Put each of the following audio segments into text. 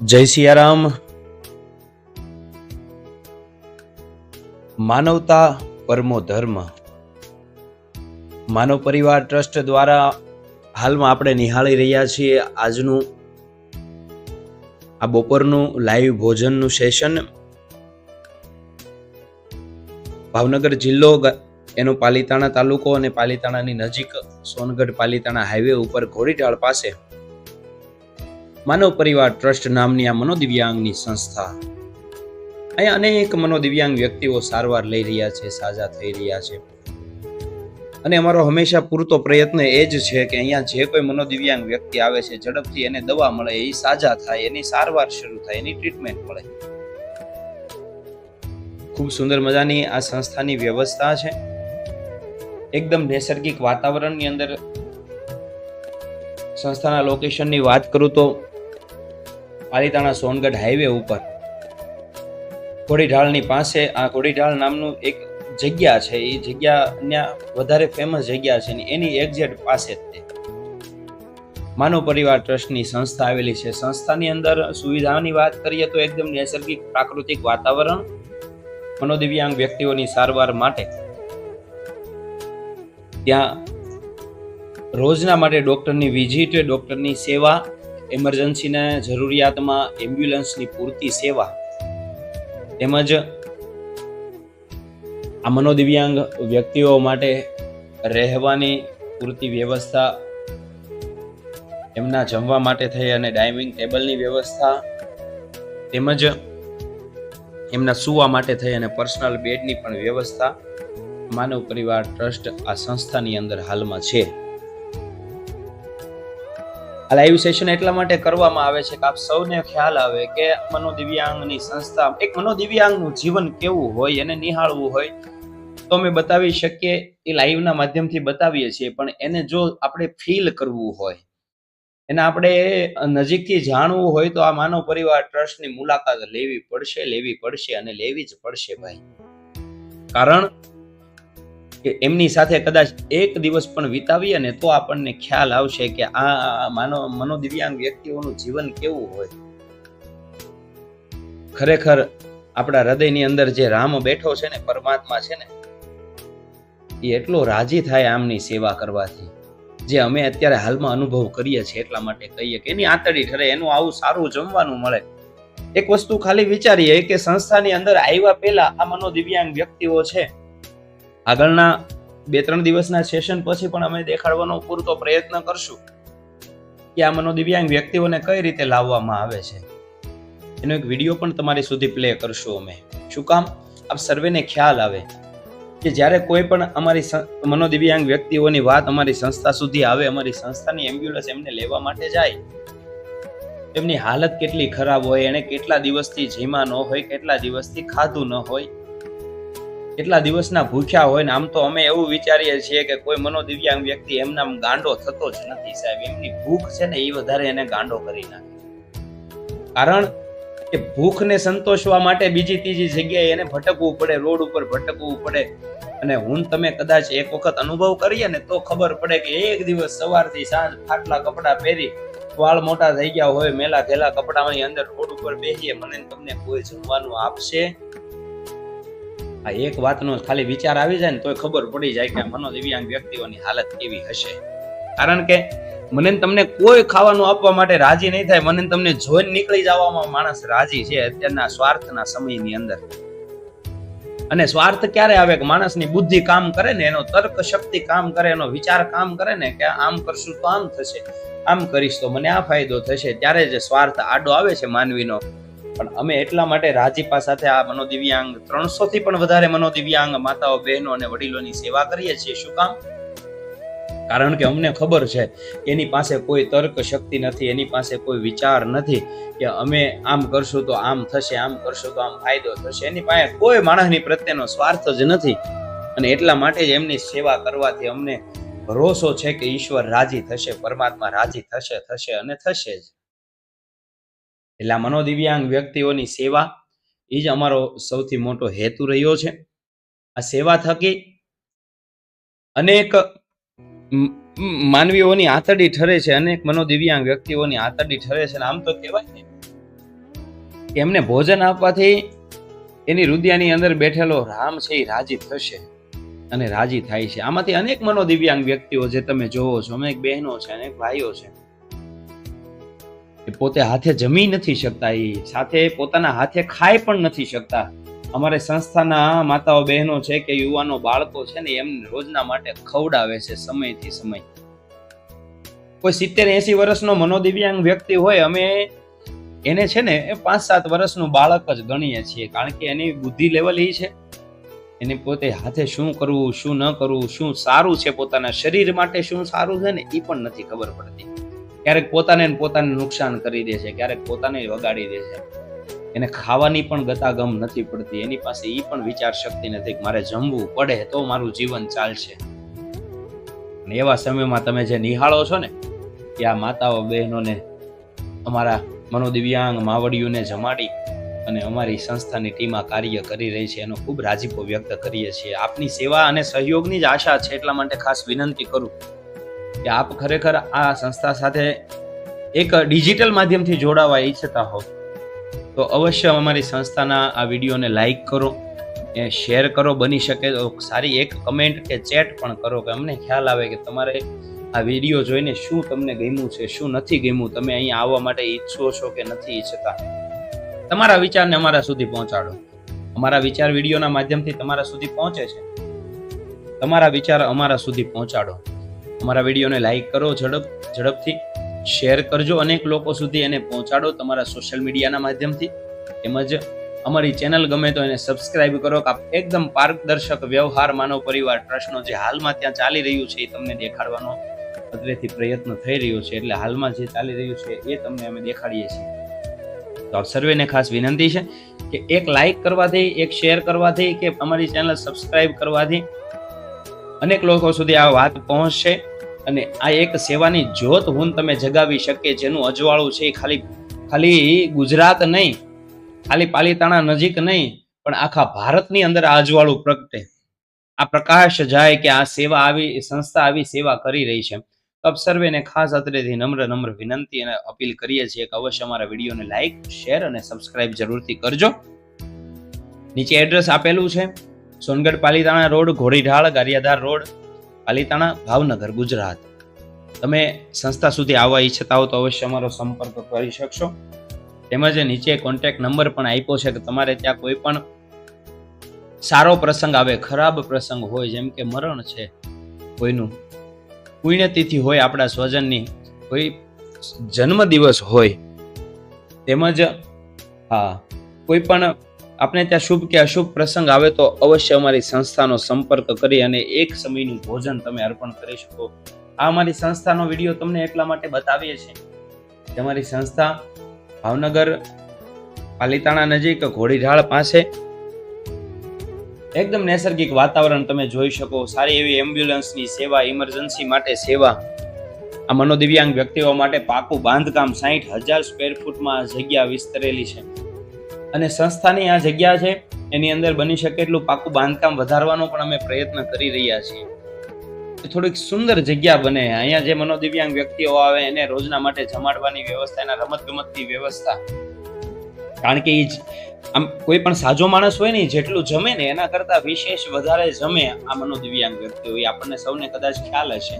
જય સિયારામ. માનવતા પરમો ધર્મ. માનવ પરિવાર ટ્રસ્ટ દ્વારા હાલમાં આપણે નિહાળી રહ્યા છીએ આજનું આ બપોરનું લાઈવ ભોજનનું સેશન. ભાવનગર જિલ્લો એનો પાલીતાણા તાલુકો અને પાલીતાણાની નજીક સોનગઢ પાલીતાણા હાઈવે ઉપર ઘોડીટાળ પાસે માનવ પરિવાર ટ્રસ્ટ નામની આ મનોદિવ્યાંગની સંસ્થા. અહીંયા અનેક મનોદિવ્યાંગ વ્યક્તિઓ સારવાર લઈ રહ્યા છે, સાજા થઈ રહ્યા છે. અને અમારો હંમેશા પૂરતો પ્રયત્ન એ જ છે કે અહીંયા જે કોઈ મનોદિવ્યાંગ વ્યક્તિ આવે છે, ઝડપથી એને દવા મળે, એ સાજા થાય, એની સારવાર શરૂ થાય, એની ટ્રીટમેન્ટ મળે. ખૂબ સુંદર મજાની આ સંસ્થાની વ્યવસ્થા છે. એકદમ નૈસર્ગિક વાતાવરણની અંદર સંસ્થાના લોકેશનની વાત કરું તો પાલીતાણા સોનગઢ હાઈવે ઉપર. ઘોડીઢાળની પાસે આ ઘોડીઢાળ નામનું એક જગ્યા છે. એ જગ્યા ત્યાં વધારે ફેમસ જગ્યા છે એની એક્ઝેક્ટ પાસે જ તે. માનવ પરિવાર ટ્રસ્ટની સંસ્થા આવેલી છે. સંસ્થાની અંદર સુવિધાઓની વાત કરીએ તો એકદમ નૈસર્ગિક પ્રાકૃતિક વાતાવરણ, મનોદિવ્યાંગ વ્યક્તિઓની સારવાર માટે. ત્યાં રોજના માટે ડૉક્ટરની વિઝિટ ડૉક્ટરની સેવા એમરજન્સીના જરૂરિયાતમાં એમ્બ્યુલન્સની પૂરતી સેવા તેમજ આ મનોદિવ્યાંગ વ્યક્તિઓ માટે રહેવાની પૂરતી વ્યવસ્થા એમના જમવા માટે થઈ અને ડાઇનિંગ ટેબલની વ્યવસ્થા તેમજ એમના સૂવા માટે થઈ અને પર્સનલ બેડની પણ વ્યવસ્થા માનવ પરિવાર ટ્રસ્ટ આ સંસ્થાની અંદર હાલમાં છે. આ લાઈવ સેશન એટલા માટે કરવામાં આવે છે કે આપ સૌને ખ્યાલ આવે કે મનોદિવ્યાંગની સંસ્થા, એક મનોદિવ્યાંગનું જીવન કેવું હોય એને નિહાળવું હોય, તો અમે બતાવી શકીએ, એ લાઈવના માધ્યમથી બતાવીએ છીએ. પણ એને જો આપણે ફીલ કરવું હોય, એને આપણે નજીકથી જાણવું હોય, તો આ માનવ પરિવાર ટ્રસ્ટની મુલાકાત લેવી પડશે લેવી પડશે અને લેવી જ પડશે ભાઈ. કારણ કે એમની સાથે કદાચ એક દિવસ પણ વિતાવીએ ને તો આપણને ખ્યાલ આવશે કે આ માનો મનોદિવ્યાંગ વ્યક્તિઓનું જીવન કેવું હોય. ખરેખર આપણા હૃદયની અંદર જે રામ બેઠો છે ને, પરમાત્મા છે ને, એ એટલો રાજી થાય આમની સેવા કરવાથી, જે અમે અત્યારે હાલમાં અનુભવ કરીએ છીએ એટલા માટે કહીએ કે એની આંતળી ઠરે, એનું આવું સારું જમવાનું મળે. એક વસ્તુ ખાલી વિચારીએ કે સંસ્થાની અંદર આવ્યા પહેલા આ મનોદિવ્યાંગ વ્યક્તિઓ છે આગળના બે ત્રણ દિવસના સેશન પછી પણ અમે દેખાડવાનો પૂરતો પ્રયત્ન કરશું કે આ મનોદિવ્યાંગ વ્યક્તિઓને કઈ રીતે લાવવામાં આવે છે. એનો એક વીડિયો પણ તમારી સુધી પ્લે કરશું અમે. શું કામ? આપ સર્વેને ખ્યાલ આવે કે જ્યારે કોઈ પણ અમારી મનોદિવ્યાંગ વ્યક્તિઓની વાત અમારી સંસ્થા સુધી આવે, અમારી સંસ્થાની એમ્બ્યુલન્સ એમને લેવા માટે જાય, એમની હાલત કેટલી ખરાબ હોય એને કેટલા દિવસથી જીમા ન હોય, કેટલા દિવસથી ખાધું ન હોય કેટલા દિવસના ભૂખ્યા હોય ને આમ તો અમે એવું વિચારીએ છીએ કે કોઈ મનોદિવ્યાંગ વ્યક્તિ એમના ગાંડો થતો જ નથી સાહેબ. એમની ભૂખ છે ને એ વધારે એને ગાંડો કરી નાખે કારણ કે ભૂખને સંતોષવા માટે બીજી ત્રીજી જગ્યાએ એને ભટકવું પડે, રોડ ઉપર ભટકવું પડે. અને હું તમે કદાચ એક વખત અનુભવ કરીએ ને તો ખબર પડે કે એક દિવસ સવારથી સાંજ ફાટલા કપડાં પહેરી વાળ મોટા થઈ ગયા હોય મેલા ઘેલા કપડાની અંદર રોડ ઉપર બેસીએ, મને તમને કોઈ જમવાનું આપશે? આ એક વાતનો ખાલી વિચાર આવી જાય ને તોય ખબર પડી જાય કે મનોદિવ્યાંગ વ્યક્તિઓની હાલત કેવી હશે. કારણ કે મને તમને કોઈ ખાવાનું આપવા માટે રાજી નહીં થાય, મને તમને જોઈને નીકળી જવામાં માણસ રાજી છે અત્યારના સ્વાર્થના સમયની અંદર. અને સ્વાર્થ ક્યારે આવે કે માણસની બુદ્ધિ કામ કરે ને, એનો તર્ક શક્તિ કામ કરે, એનો વિચાર કામ કરે ને કે આમ કરશું તો આમ થશે, આમ કરીશ તો મને આ ફાયદો થશે, ત્યારે જે સ્વાર્થ આડો આવે છે માનવીનો. પણ અમે એટલા માટે રાજીપા સાથે આ મનોદિવ્યાંગ ત્રણસો થી પણ વધારે મનોદિવ્યાંગ માતાઓ, બહેનો અને વડીલોની સેવા કરીએ છીએ. શું કામ? કારણ કે અમને ખબર છે, એની પાસે કોઈ તર્ક શક્તિ નથી, એની પાસે કોઈ વિચાર નથી કે અમે આમ કરશું તો આમ થશે, આમ કરશું તો આમ ફાયદો થશે. એની પાસે કોઈ માણસની પ્રત્યેનો સ્વાર્થ જ નથી અને એટલા માટે જ એમની સેવા કરવાથી અમને ભરોસો છે કે ઈશ્વર રાજી થશે, પરમાત્મા રાજી થશે થશે અને થશે જ. એટલે આ મનોદિવ્યાંગ વ્યક્તિઓની સેવા એ જ અમારો સૌથી મોટો હેતુ રહ્યો છે. આ સેવા થકી અનેક માનવીઓની આંતરડી ઠરે છે, અનેક મનોદિવ્યાંગ વ્યક્તિઓની આંતરડી ઠરે છે આમ તો કહેવાય ને એમને ભોજન આપવાથી એની રુદિયાની અંદર બેઠેલો રામ છે એ રાજી થશે અને રાજી થાય છે. આમાંથી અનેક મનોદિવ્યાંગ વ્યક્તિઓ જે તમે જોવો છો અનેક બહેનો છે, અનેક ભાઈઓ છે એ પોતે હાથે જમી નથી શકતા એ સાથે પોતાના હાથે ખાઈ પણ નથી શકતા. અમારે સંસ્થાના માતાઓ બહેનો છે કે યુવાનો બાળકો છે ને, એમને રોજના માટે ખવડાવે છે સમયથી સમય. કોઈ સિત્તેર એસી વર્ષનો મનોદિવ્યાંગ વ્યક્તિ હોય, અમે એને છે ને, એ પાંચ સાત વર્ષનું બાળક જ ગણીએ છીએ, કારણ કે એની બુદ્ધિ લેવલ એ છે. એને પોતે હાથે શું કરવું, શું ન કરવું, શું સારું છે, પોતાના શરીર માટે શું સારું છે ને એ પણ નથી ખબર પડતી. ક્યારેક પોતાને પોતાને નુકસાન કરી દે છે, ક્યારેક પોતાને વગાડી દે છે. એને ખાવાની પણ ગતાગમ નથી પડતી. એની પાસે એ પણ વિચાર શક્તિ નથી કે મારે જમવું પડે તો મારું જીવન ચાલશે. અને એવા સમયમાં તમે જે નિહાળો છો ને, કે આ માતાઓ બહેનોને અમારા મનોદિવ્યાંગ માવડીઓને જમાડી અને અમારી સંસ્થાની ટીમ કાર્ય કરી રહી છે, એનો ખૂબ રાજીપો વ્યક્ત કરીએ છીએ. આપની સેવા અને સહયોગની જ આશા છે એટલા માટે ખાસ વિનંતી કરું. કે આપ ખરેખર આ સંસ્થા સાથે એક ડિજિટલ માધ્યમથી જોડાવા ઈચ્છતા હો તો અવશ્ય અમારી સંસ્થાના આ વિડીયોને લાઈક કરો એ શેર કરો. બની શકે તો સારી એક કમેન્ટ કે ચેટ પણ કરો કે અમને ખ્યાલ આવે કે તમારે આ વીડિયો જોઈને શું તમને ગમ્યું છે, શું નથી ગમ્યું? તમે અહીંયા આવવા માટે ઈચ્છો છો કે નથી ઈચ્છતા? તમારા વિચારને અમારા સુધી પહોંચાડો. અમારા વિચાર વિડીયોના માધ્યમથી તમારા સુધી પહોંચે છે. તમારા વિચાર અમારા સુધી પહોંચાડો. અમારા વિડીયોને લાઈક કરો, ઝડપ, ઝડપથી શેર કરજો. અનેક લોકો સુધી એને પહોંચાડો તમારા સોશિયલ મીડિયાના માધ્યમથી. તેમજ અમારી ચેનલ ગમે તો એને સબસ્ક્રાઇબ કરો કે એકદમ પારદર્શક વ્યવહાર માનવ પરિવાર ટ્રસ્ટનો જે હાલમાં ત્યાં ચાલી રહ્યું છે એ તમને દેખાડવાનો અત્રેથી પ્રયત્ન થઈ રહ્યો છે. એટલે હાલમાં જે ચાલી રહ્યું છે એ તમને અમે દેખાડીએ છીએ. તો આપ સર્વેને ખાસ વિનંતી છે કે એક લાઈક કરવાથી, એક શેર કરવાથી કે અમારી ચેનલ સબસ્ક્રાઇબ કરવાથી અનેક લોકો સુધી આ વાત પહોંચશે. અને આ એક સેવાની જ્યોત હું તમે જગાવી શકીએ જેનું અજવાળું છે એ ખાલી ખાલી ગુજરાત નહીં, ખાલી પાલીતાણા નજીક નહીં, પણ આખા ભારતની અંદર આ અજવાળું પ્રગટે. આ પ્રકાશ જાય કે આ સેવા આવી સંસ્થા આવી સેવા કરી રહી છે. આપ સર્વેને ખાસ અત્રેથી નમ્ર નમ્ર વિનંતી અને અપીલ કરીએ છીએ કે અવશ્ય અમારા વિડીયોને લાઈક, શેર અને સબસ્ક્રાઇબ જરૂરથી કરજો. નીચે એડ્રેસ આપેલું છે. Songadh Palitana road, Ghodidhal, Gariyadhar road, Palitana Bhavnagar, Gujarat. તમે સંસ્થા સુધી આવવા ઈચ્છતા હો તો અવશ્ય અમારો સંપર્ક કરી શકશો. તેમજ નીચે કોન્ટેક્ટ નંબર પણ આપ્યો છે કે તમારે ત્યાં કોઈ પણ સારો પ્રસંગ આવે, ખરાબ પ્રસંગ હોય, જેમ કે મરણ છે, કોઈનું પુણ્યતિથિ હોય, આપણા સ્વજનની કોઈ જન્મદિવસ હોય, તેમજ હા, કોઈ પણ આપણે ત્યાં શુભ કે અશુભ પ્રસંગ આવે તો અવશ્ય અમારી સંસ્થાનો સંપર્ક કરી અને એક સમયનું ભોજન તમે અર્પણ કરી શકો. આ અમારી સંસ્થાનો વીડિયો તમને એટલા માટે બતાવીએ છીએ કે અમારી સંસ્થા ભાવનગર પાલીતાણા નજીક ઘોડીઢાળ પાસે એકદમ નૈસર્ગિક વાતાવરણ તમે જોઈ શકો. સારી એવી એમ્બ્યુલન્સની સેવા, ઇમરજન્સી માટે સેવા. આ મનોદિવ્યાંગ વ્યક્તિઓ માટે પાકું બાંધકામ સાહીઠ હજાર સ્ક્વેર ફૂટમાં જગ્યા વિસ્તરેલી છે. અને સંસ્થાની આ જગ્યા છે, એની અંદર બની શકે એટલું પાકું બાંધકામ વધારવાનો પણ અમે પ્રયત્ન કરી રહ્યા છીએ. થોડીક સુંદર જગ્યા બને. અહીંયા જે મનોદિવ્યાંગ વ્યક્તિઓ આવે, એને રોજના માટે જમાડવાની વ્યવસ્થા, એના રમતગમતની વ્યવસ્થા. કારણ કે એ જ, આમ કોઈ પણ સાજો માણસ હોય ને જેટલું જમે ને એના કરતા વિશેષ વધારે જમે આ મનોદિવ્યાંગ વ્યક્તિ હોય આપણને સૌને કદાચ ખ્યાલ હશે.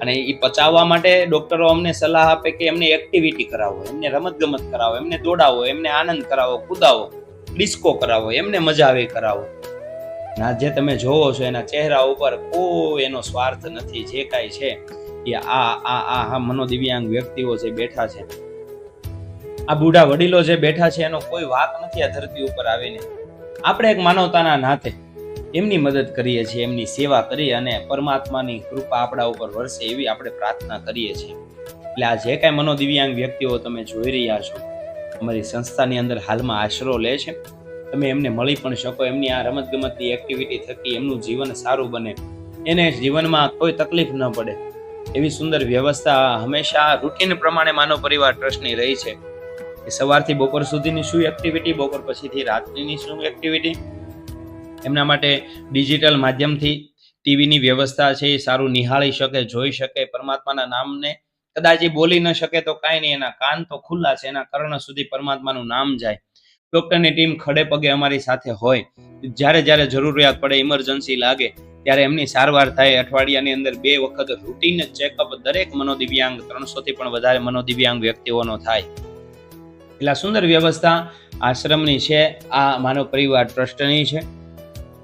અને એ પચાવવા માટે ડોક્ટરો અમને સલાહ આપે કે એમને એક્ટિવિટી કરાવો, એમને રમત ગમત કરાવો, એમને દોડાવો, એમને આનંદ કરાવો, કુદાવો, ડિસ્કો કરાવો, એમને મજા આવે કરાવો. જે તમે જોવો છો એના ચહેરા ઉપર કોઈ એનો સ્વાર્થ નથી, જે કાંઈ છે એ આ આ આ હા મનોદિવ્યાંગ વ્યક્તિઓ જે બેઠા છે, આ બુઢા વડીલો જે બેઠા છે એનો કોઈ વાક નથી આ ધરતી ઉપર આવીને. આપણે એક માનવતાના નાતે એમની મદદ કરીએ છીએ, એમની સેવા કરી અને પરમાત્માની કૃપા આપણા ઉપર વરસે એવી આપણે પ્રાર્થના કરીએ છીએ. એટલે આ જે કાંઈ મનોદિવ્યાંગ વ્યક્તિઓ તમે જોઈ રહ્યા છો, અમારી સંસ્થાની અંદર હાલમાં આશરો લે છે. તમે એમને મળી પણ શકો, એમની આ રમતગમતની એક્ટિવિટી થકી એમનું જીવન સારું બને. એને જીવનમાં કોઈ તકલીફ ન પડે. એવી સુંદર વ્યવસ્થા હંમેશા રૂટીન પ્રમાણે માનવ પરિવાર ટ્રસ્ટની રહી છે. સવારથી બપોર સુધીની શું એક્ટિવિટી બપોર પછીથી રાત્રિની શું એક્ટિવિટી એમના માટે ડિજિટલ માધ્યમથી ટીવીની વ્યવસ્થા છે, એ સારું નિહાળી શકે, જોઈ શકે, પરમાત્માના નામને કદાચ એ બોલી ન શકે તો કાંઈ નહીં, એના કાન તો ખુલ્લા છે, એના કર્ણ સુધી પરમાત્માનું નામ જાય. ડોક્ટરની ટીમ ખડે પગે અમારી સાથે હોય, જ્યારે જ્યારે જરૂરિયાત પડે ઇમરજન્સી લાગે, ત્યારે એમની સારવાર થાય. અઠવાડિયાની અંદર બે વખત રૂટીન ચેકઅપ દરેક મનોદિવ્યાંગ, ત્રણસોથી પણ વધારે મનોદિવ્યાંગ વ્યક્તિઓનો થાય. એટલે સુંદર વ્યવસ્થા આશ્રમની છે, આ માનવ પરિવાર ટ્રસ્ટની છે.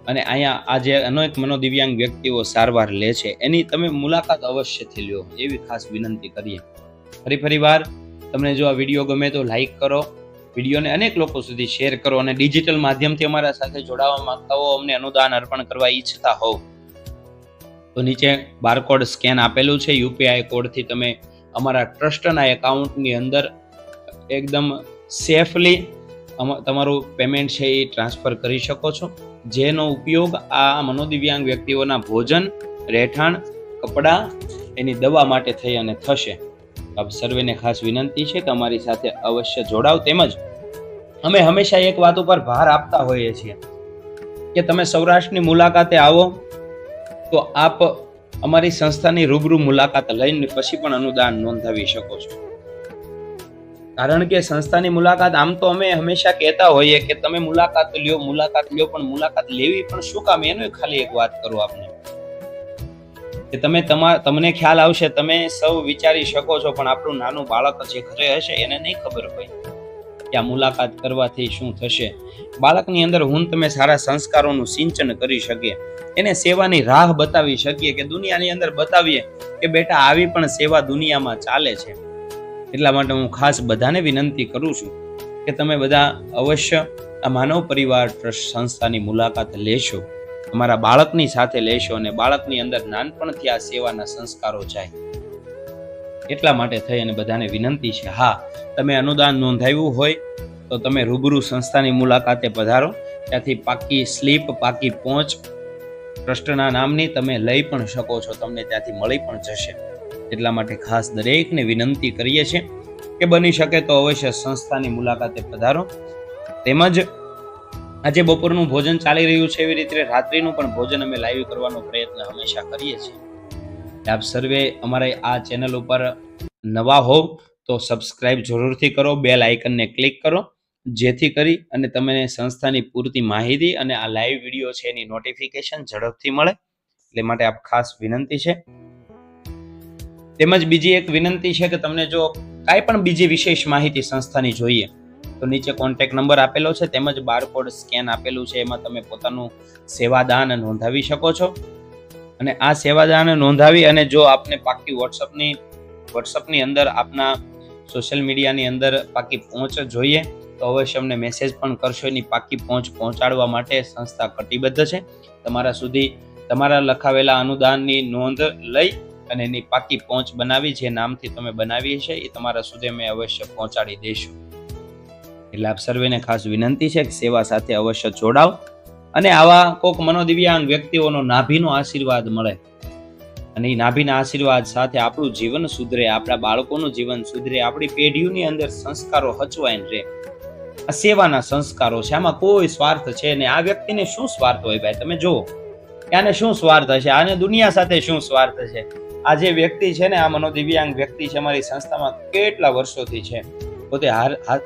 અને અહીંયા આજે અનેક મનોદિવ્યાંગ વ્યક્તિઓ સારવાર લે છે, એની તમે મુલાકાત અવશ્યથી લ્યો, એવી ખાસ વિનંતી કરીએ. ફરી ફરી વાર તમને જો આ વીડિયો ગમે તો લાઈક કરો, વિડીયોને અનેક લોકો સુધી શેર કરો અને ડિજિટલ માધ્યમથી અમારા સાથે જોડાવા માંગતા હો, અમને અનુદાન અર્પણ કરવા ઈચ્છતા હોવ તો નીચે બારકોડ સ્કેન આપેલું છે, યુપીઆઈ કોડથી તમે અમારા ટ્રસ્ટના એકાઉન્ટની અંદર એકદમ સેફલી તમારું પેમેન્ટ છે એ ટ્રાન્સફર કરી શકો છો. જેનો ઉપયોગ આ મનોદિવ્યાંગ વ્યક્તિઓના ભોજન, રહેઠાણ, કપડાં, એની દવા માટે થઈ અને થશે. આપ સર્વેને ખાસ વિનંતી છે કે અમારી સાથે અવશ્ય જોડાવ તેમજ અમે હંમેશા એક વાત ઉપર ભાર આપતા હોઈએ છીએ કે તમે સૌરાષ્ટ્રની મુલાકાતે આવો તો આપ અમારી સંસ્થાની રૂબરૂ મુલાકાત લઈને પછી પણ અનુદાન નોંધાવી શકો છો. કારણ કે સંસ્થાની મુલાકાત, આમ તો અમે હંમેશા કહેતા હોઈએ કે તમે મુલાકાત લ્યો મુલાકાત લ્યો, પણ મુલાકાત લેવી પણ શું કામ? એનું ખાલી એક વાત કરું આપને. કે તમે તમા, તમને ખ્યાલ આવશે, તમે સૌ વિચારી શકો છો, પણ આપણું નાનું બાળક જે ઘરે હશે, એને નહીં ખબર હોય કે આ મુલાકાત કરવાથી શું થશે. બાળકની અંદર હું તમે સારા સંસ્કારોનું સિંચન કરી શકીએ. એને સેવાની રાહ બતાવી શકીએ કે દુનિયાની અંદર બતાવીએ કે બેટા, આવી પણ સેવા દુનિયામાં ચાલે છે. એટલા માટે હું ખાસ બધાને વિનંતી કરું છું કે તમે બધા અવશ્ય આ માનવ પરિવાર ટ્રસ્ટ સંસ્થાની મુલાકાત લેશો તમારા બાળકની સાથે લેશો અને બાળકની અંદર નાનપણથી આ સેવાના સંસ્કારો જાય. એટલા માટે થઈ અને બધાને વિનંતી છે, હા, તમે અનુદાન નોંધાવ્યું હોય તો તમે રૂબરૂ સંસ્થાની મુલાકાતે પધારો, ત્યાંથી પાકી સ્લીપ, પાકી પહોંચ, ટ્રસ્ટના નામની તમે લઈ પણ શકો છો, તમને ત્યાંથી મળી પણ જશે. એટલા માટે ખાસ દરેકને વિનંતી કરીએ છીએ કે બની શકે તો અવશ્ય સંસ્થાની મુલાકાતે પધારો. તેમજ આજે બપોરનું ભોજન ચાલી રહ્યું છે એવી રીતે રાત્રિનું પણ ભોજન અમે લાઈવ કરવાનો પ્રયત્ન હંમેશા કરીએ છીએ. આપ સર્વે અમારે આ ચેનલ ઉપર નવા હોવ તો સબસ્ક્રાઇબ જરૂરથી કરો, બેલ આઇકનને ક્લિક કરો, જેથી કરી અને તમને સંસ્થાની પૂરતી માહિતી અને આ લાઈવ વીડિયો છે એની નોટિફિકેશન ઝડપથી મળે. એટલે માટે આપ ખાસ વિનંતી છે. તેમજ બીજી એક વિનંતી છે કે તમને જો કાંઈ પણ બીજી વિશેષ માહિતી સંસ્થાની જોઈએ, તો નીચે કોન્ટેક્ટ નંબર આપેલો છે, તેમજ બારકોડ સ્કેન આપેલું છે, એમાં તમે પોતાનું સેવાદાન નોંધાવી શકો છો. અને આ સેવાદાન નોંધાવી અને જો આપને પાકી વોટ્સઅપની વોટ્સઅપની અંદર આપના સોશિયલ મીડિયાની અંદર પાકી પહોંચ જોઈએ, તો અવશ્ય અમને મેસેજ પણ કરશો. એની પાકી પહોંચ પહોંચાડવા માટે સંસ્થા કટિબદ્ધ છે. તમારા સુધી તમારા લખાવેલા અનુદાનની નોંધ લઈ અને એની પાકી પહોંચ બનાવી, જે નામથી તમે બનાવી છે, એ તમારા સુધી અમે અવશ્ય પહોંચાડી દઈશું. એટલે આપ સર્વેને ખાસ વિનંતી છે કે સેવા સાથે અવશ્ય જોડાવ અને આવા કોક મનોદિવ્યાંગ વ્યક્તિઓનો નાભીનો આશીર્વાદ મળે. અને એ નાભીના આશીર્વાદ સાથે આપણું જીવન સુધરે, આપણા બાળકોનું જીવન સુધરે, આપણી પેઢીઓની અંદર સંસ્કારો હચવાઈને રહે. આ સેવાના સંસ્કારો છે. આમાં કોઈ સ્વાર્થ છે ને આ વ્યક્તિને શું સ્વાર્થ હોય ભાઈ? તમે જુઓ. આને શું સ્વાર્થ હશે? આને દુનિયા સાથે શું સ્વાર્થ છે? આ જે વ્યક્તિ છે ને, આ મનોદિવ્યાંગ વ્યક્તિ છે, અમારી સંસ્થામાં કેટલા વર્ષોથી છે, પોતે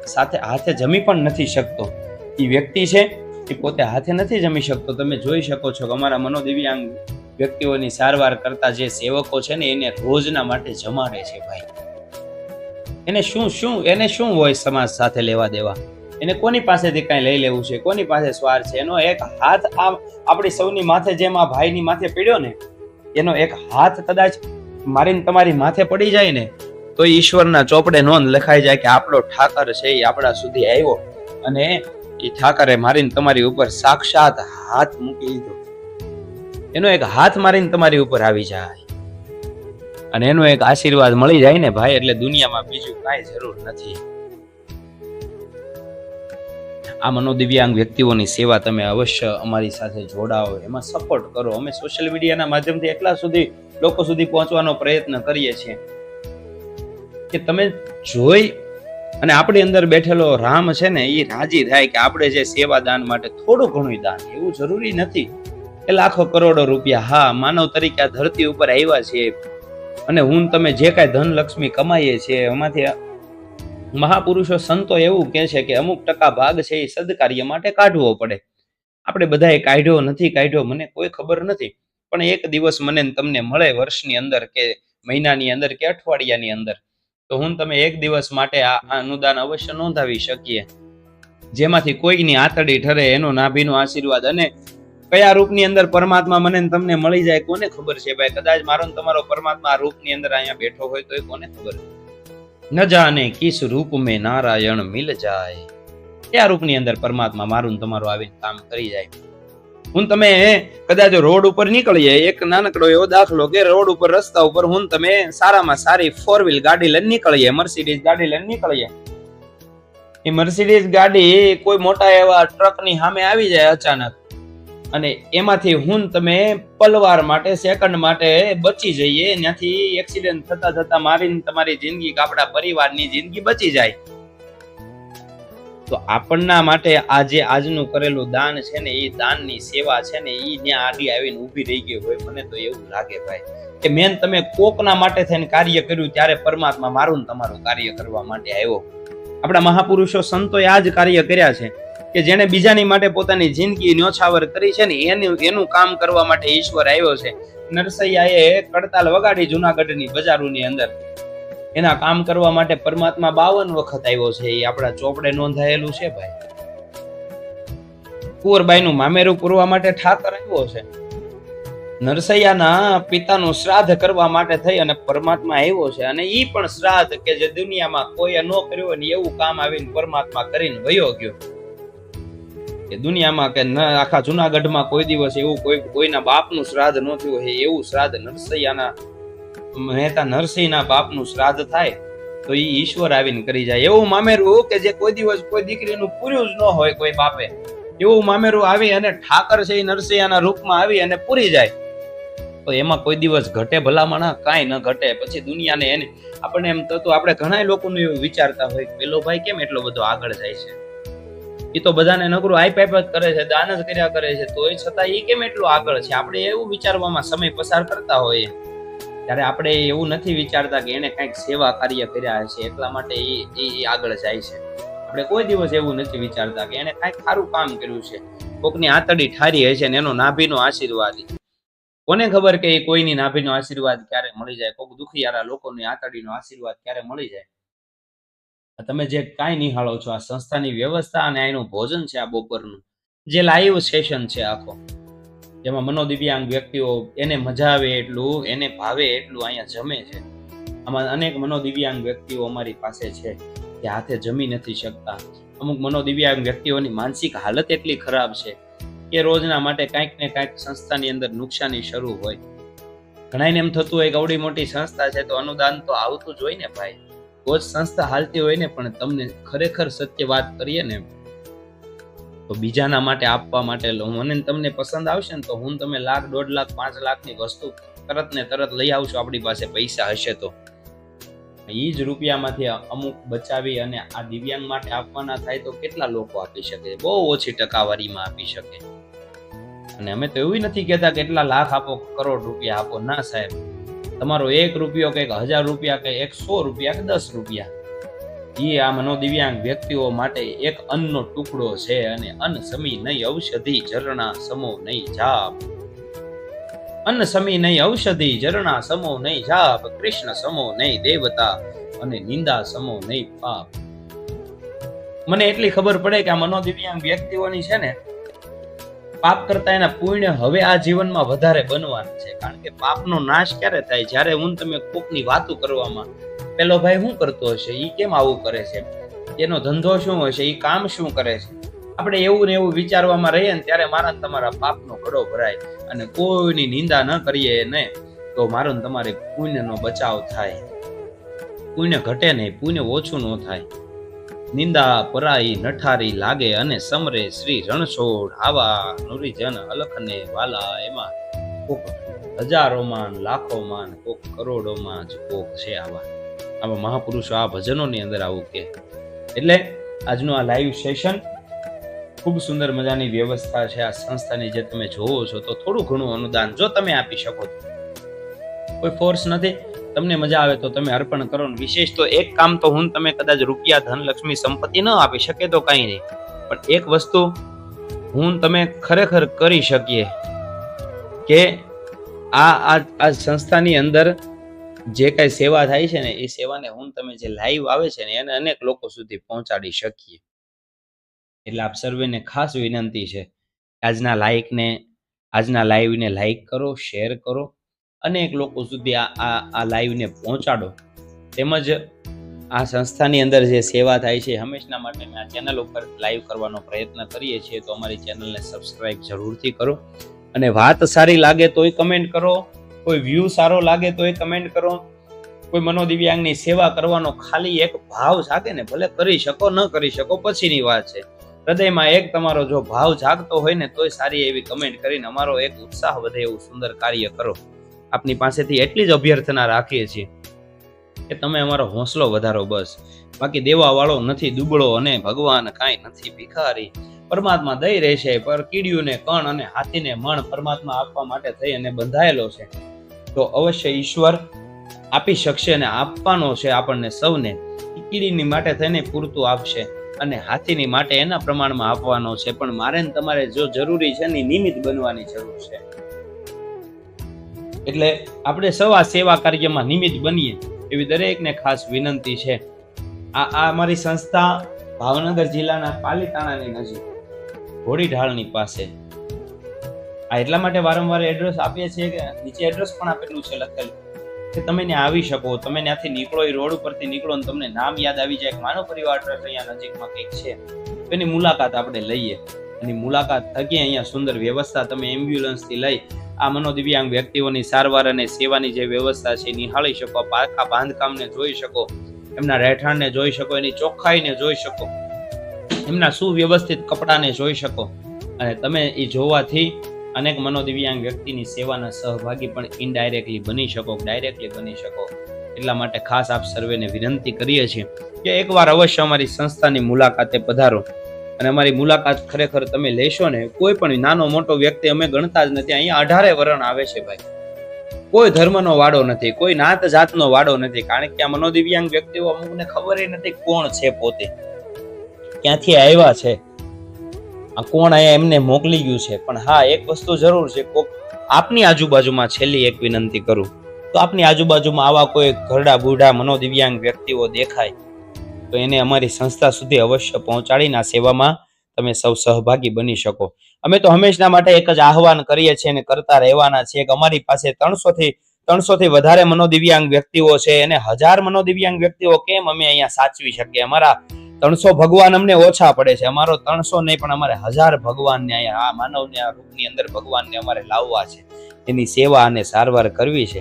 સાથે હાથે જમી પણ નથી શકતો. એ વ્યક્તિ છે, એ પોતે હાથે નથી જમી શકતો. તમે જોઈ શકો છો કે અમારા મનોદિવ્યાંગ વ્યક્તિઓની સારવાર કરતા જે સેવકો છે ને, એને રોજના માટે જમાડે છે ભાઈ. એને શું શું, એને શું હોય સમાજ સાથે લેવા દેવા? એને કોની પાસેથી કાંઈ લઈ લેવું છે? કોની પાસે સ્વાર છે? એનો એક હાથ આ આપણી સૌની માથે જેમ આ ભાઈની માથે પીડ્યો ને એનો એક હાથ કદાચ મારીને તમારી માથે પડી જાય ને, તો ઈશ્વરના ચોપડે નોંધ લખાઈ જાય કે આપણો ઠાકર છે એ આપણા સુધી આવ્યો અને એ ઠાકરે મારીને તમારી ઉપર સાક્ષાત હાથ મૂકી દીધો. એનો એક હાથ મારીને તમારી ઉપર આવી જાય. અને એનો એક આશીર્વાદ મળી જાય ને ભાઈ, એટલે દુનિયામાં બીજું કાંઈ જરૂર નથી. આ મનોદિવ્યાંગ વ્યક્તિઓની સેવા તમે અવશ્ય અમારી સાથે જોડાઓ એમાં સપોર્ટ કરો. અમે સોશિયલ મીડિયાના માધ્યમથી એટલા સુધી, લોકો સુધી પહોંચવાનો પ્રયત્ન કરીએ છીએ કે તમે જોઈ અને આપણી અંદર બેઠેલો રામ છે ને એ રાજી થાય કે આપણે જે સેવા દાન માટે થોડું ઘણું દાન. એવું જરૂરી નથી કે લાખો કરોડો રૂપિયા, હા, માનવ તરીકે આ ધરતી ઉપર આવ્યા છીએ અને હું તમે જે કાંઈ ધન લક્ષ્મી કમાઈએ છીએ, એમાંથી મહાપુરુષો સંતો એવું કહે છે કે અમુક ટકા ભાગ છે એ સદકાર્ય માટે કાઢવો પડે. આપણે બધાએ કાઢ્યો નથી કાઢ્યો, મને કોઈ ખબર નથી. પણ એક દિવસ મને તમને મળે વર્ષની અંદર કે મહિનાની અંદર કે અઠવાડિયાની અંદર. તો હું તમે એક દિવસ માટે આ અનુદાન અવશ્ય નોંધાવી શકીએ. જેમાંથી કોઈની આતડી ઠરે, એનો નાભીનો આશીર્વાદ અને કયા રૂપની અંદર પરમાત્મા મને તમને મળી જાય કોને ખબર છે? ભાઈ, કદાચ મારો તમારો પરમાત્મા રૂપની અંદર અહીંયા બેઠો હોય તો એ કોને ખબર? ન જાને કિસ રૂપ મેં નારાયણ મિલ જાય. કયા રૂપની અંદર પરમાત્મા મારું ને તમારું આવીને કામ કરી જાય? હું તમે કદાચ રોડ ઉપર નીકળીએ એક નાનકડો એવો દાખલો કે રોડ ઉપર, રસ્તા ઉપર હું તમે સારામાં સારી ફોર વ્હીલ ગાડી લઈને નીકળીએ મર્સિડીઝ ગાડી લઈને નીકળીએ એ મર્સિડીઝ ગાડી કોઈ મોટા એવા ટ્રકની સામે આવી જાય અચાનક. અને એમાંથી હું તમે પલવાર માટે, સેકન્ડ માટે બચી જઈએ. ત્યાંથી એક્સિડન્ટ થતા થતા મારીને તમારી જિંદગી, આપણા પરિવારની જિંદગી બચી જાય. તો આપણના માટે આ જે આજનું કરેલું દાન છે ને, એ દાનની સેવા છે ને એ ત્યાં આગળ આવીને ઊભી રહી ગઈ હોય. મને તો એવું લાગે ભાઈ, કે મેન તમે કોકના માટે થઈને કાર્ય કર્યું ત્યારે પરમાત્મા મારું ને તમારું કાર્ય કરવા માટે આવ્યો. આપણા મહાપુરુષો સંતોએ આ જ કાર્ય કર્યા છે. કે જેણે બીજાની માટે પોતાની જિંદગી ન્યોછાવર કરી છે ને એનું એનું કામ કરવા માટે ઈશ્વર આવ્યો છે. નરસૈયાએ કડતાલ વગાડી જુનાગઢની બજારોની અંદર. એના કામ કરવા માટે પરમાત્મા બાવન વખત આવ્યો છે. એ આપણા ચોપડે નોંધાયેલું છે ભાઈ. કુંવરબાઈનું મામેરું પૂરવા માટે ઠાકર આવ્યો છે. નરસૈયાના પિતાનું શ્રાદ્ધ કરવા માટે થઈ અને પરમાત્મા આવ્યો છે. અને એ પણ શ્રાદ્ધ કે જે દુનિયામાં કોઈએ ન કર્યું હોય ને એવું કામ આવીને પરમાત્મા કરીને વયો ગયો. કે દુનિયામાં કે ન, આખા જુનાગઢમાં કોઈ દિવસ એવું કોઈ, કોઈના બાપનું શ્રાદ્ધ ન થયું હોય, એવું શ્રાદ્ધ નરસૈયાના મહેતા નરસિંહના બાપનું શ્રાદ્ધ થાય, તો એ ઈશ્વર આવીને કરી જાય. એવું મામેરું કે જે કોઈ દિવસ કોઈ દીકરીનું પૂર્યું જ ન હોય કોઈ બાપે, એવું મામેરું આવી અને ઠાકર છે એ નરસિંહાના રૂપમાં આવી અને પૂરી જાય. તો એમાં કોઈ દિવસ ઘટે ભલામણા કાંઈ ન ઘટે. પછી દુનિયાને એને, આપણને એમ થતું આપણે ઘણા લોકોને એવું વિચારતા હોય પેલો ભાઈ કેમ એટલો બધો આગળ જાય છે? એ તો બધાને નકરું આઈ પાઇપ જ કરે છે, દાન જ કર્યા કરે છે. તો એ છતાં એ કેમ એટલું આગળ છે? આપણે એવું વિચારવામાં સમય પસાર કરતા હોઈએ. ત્યારે આપણે એવું નથી વિચારતા કે એને કંઈક સેવા કાર્ય કર્યા છે એટલા માટે એ એ આગળ જાય છે. આપણે કોઈ દિવસ એવું નથી વિચારતા કે એને કાંઈક સારું કામ કર્યું છે. કોકની આંતડી ઠારી હશે ને એનો નાભીનો આશીર્વાદ. કોને ખબર કે એ કોઈની નાભીનો આશીર્વાદ ક્યારે મળી જાય? કોક દુખિયારા લોકોની આંતડીનો આશીર્વાદ ક્યારે મળી જાય? તમે જે કાંઈ નિહાળો છો, આ સંસ્થાની વ્યવસ્થા અને અહીંનું ભોજન છે આ બપોરનું, જે લાઈવ સેશન છે આખો, જેમાં મનોદિવ્યાંગ વ્યક્તિઓ એને મજા આવે એટલું, એને ભાવે એટલું અહીંયા જમે છે. આમાં અનેક મનોદિવ્યાંગ વ્યક્તિઓ અમારી પાસે છે કે હાથે જમી નથી શકતા. અમુક મનોદિવ્યાંગ વ્યક્તિઓની માનસિક હાલત એટલી ખરાબ છે કે રોજના માટે કાંઈક ને કાંઈક સંસ્થાની અંદર નુકસાની શરૂ હોય. ઘણાને એમ થતું હોય કે અવડી મોટી સંસ્થા છે તો અનુદાન તો આવતું જ હોય ને ભાઈ. જ સંસ્થા હાલતી હોય ને, પણ તમને ખરેખર સત્ય વાત કરીએ ને, તો બીજાના માટે આપવા માટે મને તમને પસંદ આવશે ને, તો હું તમે લાખ, દોઢ લાખ, પાંચ લાખની વસ્તુ તરત ને તરત લઈ આવશો આપણી પાસે પૈસા હશે તો. એ જ રૂપિયામાંથી અમુક બચાવી અને આ દિવ્યાંગ માટે આપવાના થાય તો કેટલા લોકો આપી શકે? બહુ ઓછી ટકાવારીમાં આપી શકે. અને અમે તો એવું નથી કહેતા કેટલા લાખ આપો, કરોડ રૂપિયા આપો. ના સાહેબ. તમારો એક રૂપિયો કે હજાર રૂપિયા કે એકસો રૂપિયા કે દસ રૂપિયા. એ આ મનોદિવ્યાંગ વ્યક્તિઓ માટે એક અન્નનો ટુકડો છે અને અન્ન સમી નહીં ઔષધિ, ઝરણા સમો નહીં જાપ. અન્ન સમી નહીં ઔષધિ, ઝરણા સમો નહીં જાપ. કૃષ્ણ સમો નહીં દેવતા અને નિંદા સમો નહીં પાપ. મને એટલી ખબર પડે કે આ મનોદિવ્યાંગ વ્યક્તિઓની છે ને પાપ કરતા એના પુણ્ય હવે આ જીવનમાં વધારે બનવાનું છે. કારણ કે પાપનો નાશ ક્યારે થાય? જ્યારે હું તમે કોકની વાતો કરવામાં પેલો ભાઈ શું કરતો હશે? એ કેમ આવું કરે છે? એનો ધંધો શું હશે? એ કામ શું કરે છે? આપણે એવું ને એવું વિચારવામાં રહીએ ને ત્યારે મારા તમારા પાપનો ઘડો ભરાય અને કોઈની નિંદા ન કરીએ ને તો મારો તમારે પુણ્યનો બચાવ થાય. પુણ્ય ઘટે નહીં. પુણ્ય ઓછું ન થાય. નિંદા પરાઈ નઠારી લાગે અને સમરે શ્રી રણછોડ આવા નુરીજન અલખને વાલા એમાં કોક હજારોમાં લાખોમાં કોક કરોડોમાં જ કોક છે આવા. આવા મહાપુરુષો આ ભજનોની અંદર આવું કે. એટલે આજનું આ લાઈવ સેશન ખૂબ સુંદર મજાની વ્યવસ્થા છે. આ સંસ્થાની જે તમે જોવો છો તો થોડું ઘણું અનુદાન જો તમે આપી શકો કોઈ ફોર્સ નથી. તમને મજા આવે તો તમે અર્પણ કરો વિશેષ તો એક કામ તો હું તમે કદાચ રૂપિયા ધન લક્ષ્મી સંપત્તિ ન આપી શકે તો કંઈ નહીં. પણ એક વસ્તુ હું તમે ખરેખર કરી શકીએ કે આ આ સંસ્થાની અંદર જે કાંઈ સેવા થાય છે ને એ સેવાને હું તમે જે લાઈવ આવે છે ને એને અનેક લોકો સુધી પહોંચાડી શકીએ. એટલે આપ સર્વેને ખાસ વિનંતી છે આજના લાઈકને આજના લાઈવને લાઈક કરો શેર કરો અનેક લોકો સુધી આ આ લાઈવને પહોંચાડો. તેમજ આ સંસ્થાની અંદર જે સેવા થાય છે હંમેશના માટે આ ચેનલ ઉપર લાઈવ કરવાનો પ્રયત્ન કરીએ છીએ. તો અમારી ચેનલને સબસ્ક્રાઈબ જરૂરથી કરો. અને વાત સારી લાગે તોય કમેન્ટ કરો. કોઈ વ્યૂ સારો લાગે તોય કમેન્ટ કરો. કોઈ મનોદિવ્યાંગની સેવા કરવાનો ખાલી એક ભાવ જાગે ને ભલે કરી શકો, ન કરી શકો, પછીની વાત છે. હૃદયમાં એક તમારો જો ભાવ જાગતો હોય ને તોય સારી એવી કમેન્ટ કરીને અમારો એક ઉત્સાહ વધે એવું સુંદર કાર્ય કરો. આપની પાસેથી એટલી જ અભ્યર્થના રાખીએ છીએ કે તમે અમારો હોંસલો વધારો બસ. બાકી દેવા વાળો નથી, દુબળો અને ભગવાન કાંઈ નથી, ભિખારી. પરમાત્મા દઈ રહેશે, પર કીડીઓને કણ અને હાથીને મણ પરમાત્મા આપવા માટે થઈ અને બંધાયેલો છે. તો અવશ્ય ઈશ્વર આપી શકશે અને આપવાનો છે આપણને સૌને. કીડીની માટે થઈને પૂરતું આપશે અને હાથીની માટે એના પ્રમાણમાં આપવાનો છે. પણ મારે તમારે જો જરૂરી છે ને નિમિત્ત બનવાની જરૂર છે. એટલે આપણે સૌ આ સેવા કાર્યમાં નિમિત્ત બનીએ એવી દરેકને ખાસ વિનંતી છે. આ આ અમારી સંસ્થા ભાવનગર જિલ્લાના પાલીતાણાની નજીક ઘોડી ઢાળની પાસે. આ એટલા માટે વારંવાર એડ્રેસ આપીએ છીએ કે નીચે એડ્રેસ પણ આપેલું છે લખેલું. કે તમે ત્યાં આવી શકો, તમે ત્યાંથી નીકળો, એ રોડ ઉપરથી નીકળો ને તમને નામ યાદ આવી જાય માનવ પરિવાર ટ્રસ્ટ અહીંયા નજીકમાં કંઈક છે. એની મુલાકાત આપણે લઈએ. એની મુલાકાત થકી અહીંયા સુંદર વ્યવસ્થા તમે એમ્બ્યુલન્સથી લઈ આ મનોદિવ્યાંગ વ્યક્તિઓની સારવાર અને સેવાની જે વ્યવસ્થા છે નિહાળી શકો પાકા બાંધકામને જોઈ શકો, એમના રહેઠાણને જોઈ શકો, એની ચોખ્ખાઈને જોઈ શકો, એમના સુવ્યવસ્થિત કપડાને જોઈ શકો અને તમે એ જોવાથી અનેક મનોદિવ્યાંગ વ્યક્તિની સેવાના સહભાગી પણ ઇનડાયરેક્ટલી બની શકો ડાયરેક્ટલી બની શકો. એટલા માટે ખાસ આપ સર્વેને વિનંતી કરીએ છીએ કે એકવાર અવશ્ય અમારી સંસ્થાની મુલાકાતે પધારો. અને અમારી મુલાકાત ખરેખર તમે લેશો ને, કોઈ પણ નાનો મોટો વ્યક્તિ અમે ગણતા જ નથી. અહીંયા અઢારે વરણ આવે છે ભાઈ. કોઈ ધર્મનો વાડો નથી, કોઈ નાત જાતનો વાડો નથી. કારણ કે આ મનોદિવ્યાંગ વ્યક્તિઓ અમુકને ખબર નથી કોણ છે પોતે. ક્યાંથી આવ્યા છે? આ કોણ અહીંયા એમને મોકલી ગયું છે? પણ હા, એક વસ્તુ જરૂર છે, કોક આપની આજુબાજુમાં છેલ્લી એક વિનંતી કરું. તો આપની આજુબાજુમાં આવા કોઈ ઘરડા બુઢા મનોદિવ્યાંગ વ્યક્તિઓ દેખાય. તો એને અમારી સંસ્થા સુધી અવશ્ય પહોંચાડીને સેવામાં તમે સૌ સહભાગી બની શકો. અમે તો હંમેશના માટે એક જ આહવાન કરીએ છીએ અને કરતા રહેવાના છીએ કે અમારી પાસે ત્રણસો થી ત્રણસો થી વધારે મનોદિવ્યાંગ વ્યક્તિઓ છે અને હજાર મનોદિવ્યાંગ વ્યક્તિઓ કેમ અમે અહીંયા સાચવી શકીએ? અમારા ત્રણસો ભગવાન અમને ઓછા પડે છે. અમારો ત્રણસો નહીં, પણ અમારે હજાર ભગવાનને અહીંયા, આ માનવને, આ રૂપની અંદર ભગવાનને અમારે લાવવા છે. એની સેવા અને સારવાર કરવી છે.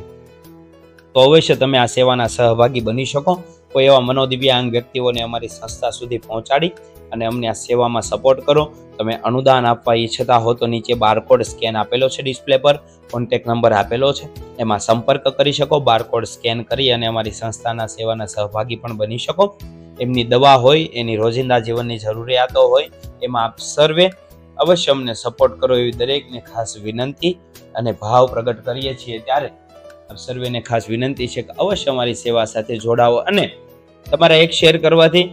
તો અવશ્ય તમે આ સેવાના સહભાગી બની શકો. કોઈ એવા મનોદિવ્યાંગ વ્યક્તિઓને અમારી સંસ્થા સુધી પહોંચાડી અને અમને આ સેવામાં સપોર્ટ કરો. તમે અનુદાન આપવા ઈચ્છતા હો તો નીચે બારકોડ સ્કેન આપેલો છે ડિસ્પ્લે પર. કોન્ટેક નંબર આપેલો છે. એમાં સંપર્ક કરી શકો બારકોડ સ્કેન કરી અને અમારી સંસ્થાના સેવાના સહભાગી પણ બની શકો. એમની દવા હોય, એની રોજિંદા જીવનની જરૂરિયાતો હોય, એમાં આપ સર્વે અવશ્ય અમને સપોર્ટ કરો એવી દરેકને ખાસ વિનંતી અને ભાવ પ્રગટ કરીએ છીએ ત્યારે આપ સર્વેને ખાસ વિનંતી છે કે અવશ્ય અમારી સેવા સાથે જોડાવો અને તમારા એક શેર કરવાથી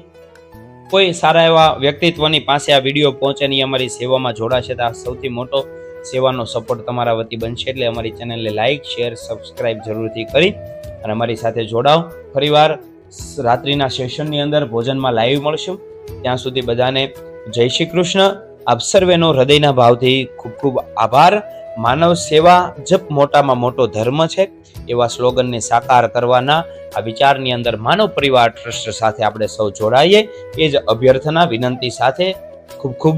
કોઈ સારા એવા વ્યક્તિત્વની પાસે આ વીડિયો પહોંચે નહીં અમારી સેવામાં જોડાશે તો આ સૌથી મોટો સેવાનો સપોર્ટ તમારા વતી બનશે એટલે અમારી ચેનલને લાઇક શેર સબસ્ક્રાઇબ જરૂરથી કરી અને અમારી સાથે જોડાઓ ફરીવાર રાત્રિના સેશનની અંદર ભોજનમાં લાઈવ મળશું. ત્યાં સુધી બધાને જય શ્રી કૃષ્ણ. આપ સર્વેનો હૃદયના ભાવથી ખૂબ ખૂબ આભાર. માનવ સેવા જપ મોટામાં મોટો ધર્મ છે, એવા સ્લોગનને સાકાર કરવાના આ વિચારની અંદર માનવ પરિવાર ટ્રસ્ટ સાથે આપણે સૌ જોડાઈએ. એ જ અભ્યર્થના, વિનંતી સાથે ખૂબ ખૂબ